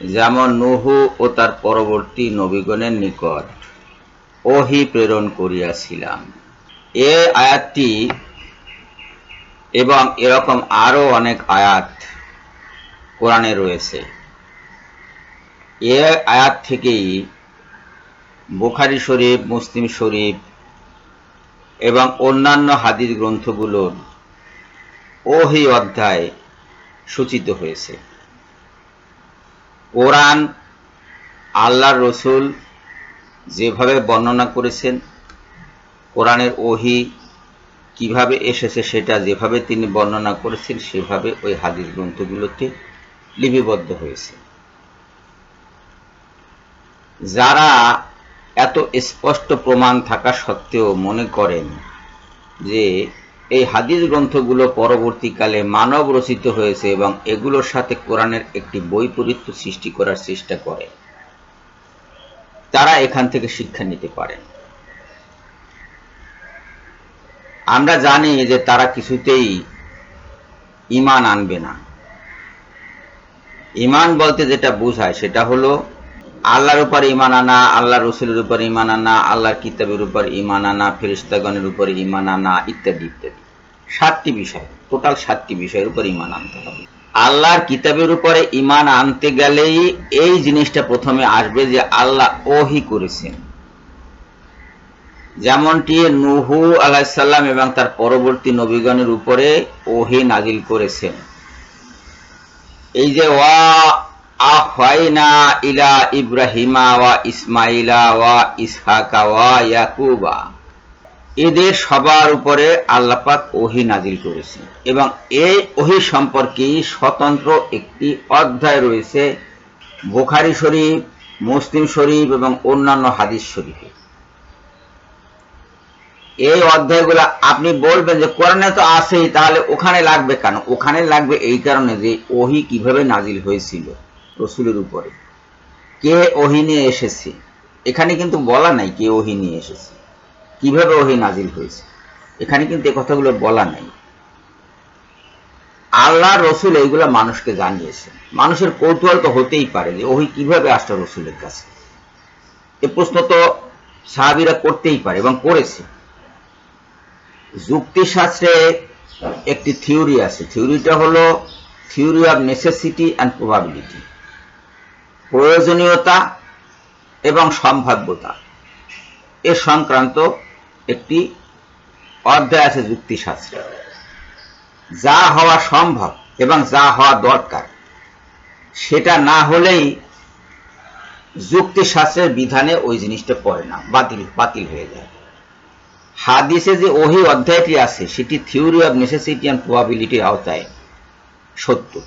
যেমন নুহু ও তার পরবর্তী নবীগণের নিকট ওহি প্রেরণ করিয়াছিলাম। এ আয়াতটি এবং এরকম আরও অনেক আয়াত কোরআনে রয়েছে। এ আয়াত থেকেই বুখারি শরীফ, মুসলিম শরীফ এবং অন্যান্য হাদিস গ্রন্থগুলোর ওহি অধ্যায় সূচিত হয়েছে। কোরআন, আল্লাহর রসুল যেভাবে বর্ণনা করেছেন, কোরআনের ওহি কীভাবে এসেছে সেটা যেভাবে তিনি বর্ণনা করেছেন, সেভাবে ওই হাদিস গ্রন্থগুলোতে লিপিবদ্ধ হয়েছে। যারা এত স্পষ্ট প্রমাণ থাকা সত্ত্বেও মনে করেন যে এই হাদিস গ্রন্থগুলো পরবর্তীকালে মানব রচিত হয়েছে এবং এগুলোর সাথে কোরআনের একটি বৈপরীত্য সৃষ্টি করার চেষ্টা করে। তারা এখান থেকে শিক্ষা নিতে পারেন। আমরা জানি যে তারা কিছুতেই ইমান আনবে না। ইমান বলতে যেটা বোঝায় সেটা হলো আল্লাহর উপর ইমান আনা আল্লাহ রসুলের উপর ইমান আনা, আল্লাহর কিতাবের উপর ইমান আনা ফেরিস্তাগণের উপর ইমান আনা, ইত্যাদি ইত্যাদি। সাতটি বিষয়, টোটাল সাতটি বিষয়ের উপর ইমান আনতে হবে। আল্লাহর কিতাবের উপরে ইমান আনতে গেলেই এই জিনিসটা প্রথমে আসবে যে আল্লাহ ওহি করেছেন। যেমনটি নুহু আলাহিসাল্লাম এবং তার পরবর্তী নবীগণের উপরে ওহি নাজিল করেছেন। এই যে ওয়া আহওয়াইনা ইলা ইব্রাহিমা ওয়া ইসমাইলা ওয়া ইসহাকা ওয়া ইয়াকুবা। এদের সবার উপরে আল্লাপাক ওহি নাজিল করেছে এবং এই ওহি সম্পর্কে স্বতন্ত্র একটি অধ্যায় রয়েছে বোখারি শরীফ, মুসলিম শরীফ এবং অন্যান্য হাদিস শরীফে। এই অধ্যায়গুলো আপনি বলবেন যে কোরআনে তো আছেই, তাহলে ওখানে লাগবে কেন? ওখানে লাগবে এই কারণে যে ওহি কীভাবে নাজিল হয়েছিল। রসুলের উপরে। কে ওহি নিয়ে এসেছে? এখানে কিন্তু বলা নাই কে ওহি নিয়ে এসেছে। কীভাবে ওহি নাজিল হয়েছে? এখানে কিন্তু এ কথাগুলো বলা নাই। আল্লাহ, রসুল এইগুলো মানুষকে জানিয়েছে মানুষের কৌতূহল তো হতেই পারে যে ওহি কীভাবে আসলো রসুলের কাছে। এ প্রশ্ন তো সাহাবিরা করতেই পারে এবং করেছে। যুক্তিশাস্ত্রে একটি থিওরি আছে। থিওরিটা হলো theory of necessity and probability. প্রয়োজনীয়তা এবং সম্ভাব্যতা। এ সংক্রান্ত একটি অধ্যায় আছে যুক্তিশাস্ত্রে। যা হওয়া সম্ভব এবং যা হওয়া দরকার, সেটা না হলেই যুক্তিশাস্ত্রের বিধানে ওই জিনিসটা পড়ে না, বাতিল বাতিল হয়ে যায়। হাদিসে যে ওহি অধ্যায়টি আছে, সেটি থিওরি অব নেসেসিটি অ্যান্ড প্রবাবিলিটির আওতায় সত্য।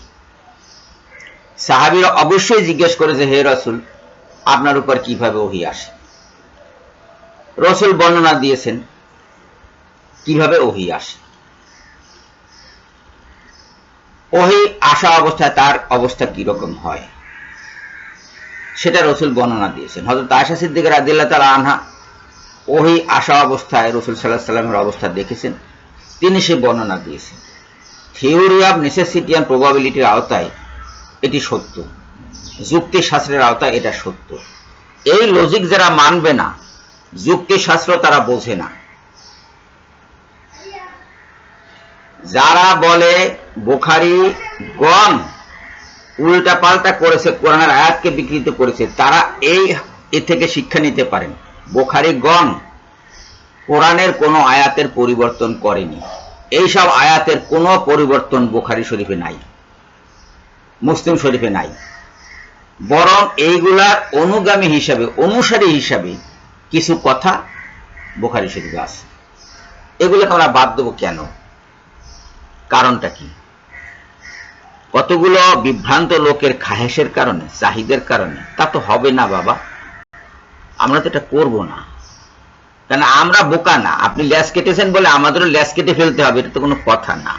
সাহাবিরা অবশ্যই জিজ্ঞেস করেছে হে রসুল, আপনার উপর কীভাবে ওহি আসে? রসুল বর্ণনা দিয়েছেন, কীভাবে ওহি আসে? ওহি আসা অবস্থায় তার অবস্থা কীরকম হয়? সেটা রসুল বর্ণনা দিয়েছেন। হয়তো আশা সিদ্দিকের আদিল্লা তালা আনহা ওহি আসা অবস্থায় রসুল সাল্লাহ সাল্লামের অবস্থা দেখেছেন। তিনি সে বর্ণনা দিয়েছেন। থিওরি অব নেসেসিটি অ্যান্ড প্রবাবিলিটির আওতায় এটি সত্য। যুক্তিশাস্ত্রের আওতায় এটা সত্য। এই লজিক যারা মানবে না যুক্তিশাস্ত্র তারা বোঝে না। যারা বলে বোখারি গণ উল্টা পাল্টা করেছে, কোরআনের আয়াতকে বিকৃত করেছে, তারা এই এ থেকে শিক্ষা নিতে পারেন। বোখারি গণ কোরআনের কোনো আয়াতের পরিবর্তন করেনি। এইসব আয়াতের কোনো পরিবর্তন বোখারি শরীফে নাই। মুসলিম শরীফে নাই। বরং এইগুলার অনুগামী হিসাবে, অনুসারী হিসাবে কিছু কথা বোখারি শরীফে আছে। এগুলোকে আমরা বাদ দেবো কেন? কারণটা কি? কতগুলো বিভ্রান্ত লোকের খাহেসের কারণে চাহিদের কারণে? তা তো হবে না বাবা। আমরা তো এটা করব না। কেন আমরা বোকা না? আপনি ল্যাস কেটেছেন বলে আমাদেরও ল্যাস কেটে ফেলতে হবে, এটা তো কোনো কথা না।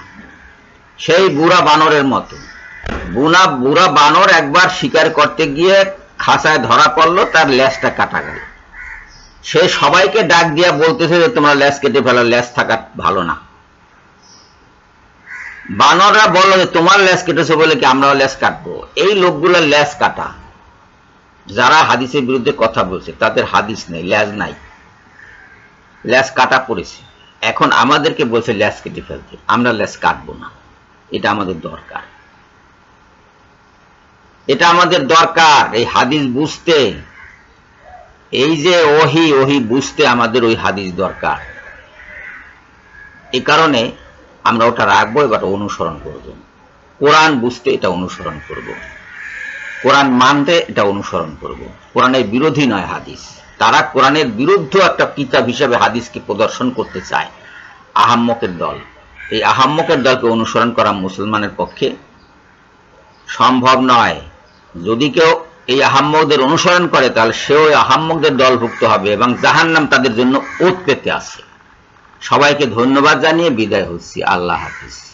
সেই বুড়া বানরের মতো। বুনা, বুড়া বানর একবার শিকার করতে গিয়ে খাসায় ধরা পড়ল, তার ল্যাসটা কাটা গেল। সে সবাইকে ডাক দিয়া বলতেছে যে, তোমরা ল্যাস কেটে ফেলো, ল্যাস থাকা ভালো না। বানররা বলল যে, তোমার ল্যাস কেটেছে বলে কি আমরাও ল্যাস কাটবো? এই লোকগুলোর ল্যাস কাটা। যারা হাদিসের বিরুদ্ধে কথা বলছে, তাদের হাদিস নেই ল্যাজ নাই। ল্যাস কাটা পড়েছে। এখন আমাদেরকে বলছে, ল্যাস কেটে ফেলতে, আমরা ল্যাস কাটবো না। এটা আমাদের দরকার। এটা আমাদের দরকার, এই হাদিস বুঝতে। এই যে ওহি ওহি বুঝতে আমাদের ওই হাদিস দরকার। এই কারণে আমরা ওটা রাখব, এবার অনুসরণ করব। কোরআন বুঝতে এটা অনুসরণ করব। কোরআন মানতে এটা অনুসরণ করব। কোরআনের বিরোধী নয় হাদিস। তারা কোরআনের বিরুদ্ধ একটা কিতাব হিসেবে হাদিসকে প্রদর্শন করতে চায়। আহাম্মকের দল। এই আহাম্মকের দলকে অনুসরণ করা মুসলমানের পক্ষে সম্ভব নয়। যদি কেউ এই আহাম্মকদের অনুসরণ করে, তাহলে সেও আহাম্মকদের দলভুক্ত হবে এবং জাহান্নাম তাদের জন্য ওত পেতে আছে। সবাইকে ধন্যবাদ জানিয়ে বিদায় হচ্ছি। আল্লাহ হাফিজ।